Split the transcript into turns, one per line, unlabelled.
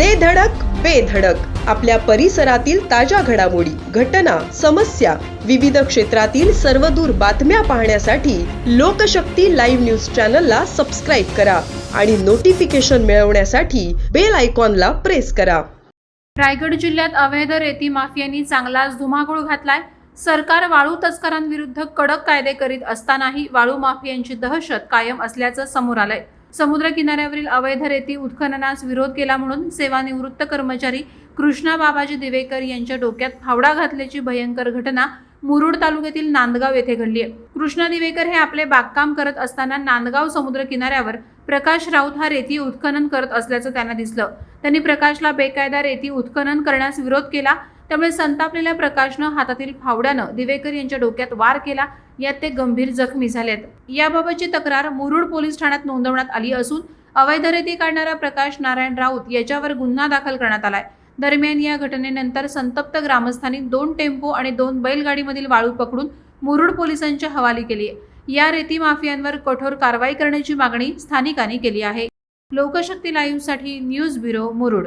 दे धडक बेधडक आपल्या परिसरातील ताज्या घडामोडी घटना समस्या विविध क्षेत्रातील सर्वदूर बातम्या पाहण्यासाठी लोकशक्ती लाईव्ह न्यूज चॅनलला सबस्क्राईब करा आणि नोटिफिकेशन मिळवण्यासाठी बेल आयकॉनला प्रेस करा.
रायगड जिल्ह्यात अवैध रेती माफियांनी चांगलाच धुमाकूळ घातलाय. सरकार वाळू तस्करांविरुद्ध कडक कायदे करीत असतानाही वाळू माफियांची दहशत कायम असल्याचं समोर आलंय. समुद्र किनाऱ्यावरील अवैध रेती उत्खननास विरोध केला म्हणून सेवानिवृत्त कर्मचारी कृष्णा बाबाजी दिवेकर यांच्या डोक्यात फावडा घातल्याची भयंकर घटना मुरुड तालुक्यातील नांदगाव येथे घडली आहे. कृष्णा दिवेकर हे आपले बागकाम करत असताना नांदगाव समुद्र किनाऱ्यावर प्रकाश राऊत हा रेती उत्खनन करत असल्याचं त्यांना दिसलं. त्यांनी प्रकाशला बेकायदा रेती उत्खनन करण्यास विरोध केला. त्यामुळे संतापलेल्या प्रकाशनं हातातील फावड्यानं दिवेकर यांच्या डोक्यात वार केला. यात ते गंभीर जखमी झालेत. याबाबतची तक्रार मुरुड पोलीस ठाण्यात नोंदवण्यात आली असून अवैध रेती काढणारा प्रकाश नारायण राऊत याच्यावर गुन्हा दाखल करण्यात आलाय. दरम्यान या घटनेनंतर संतप्त ग्रामस्थांनी दोन टेम्पो आणि दोन बैलगाडीमधील वाळू पकडून मुरुड पोलिसांच्या हवाली केली आहे. या रेती माफियांवर कठोर कारवाई करण्याची मागणी स्थानिकांनी केली आहे. लोकशक्ती लाईव्हसाठी न्यूज ब्युरो मुरुड.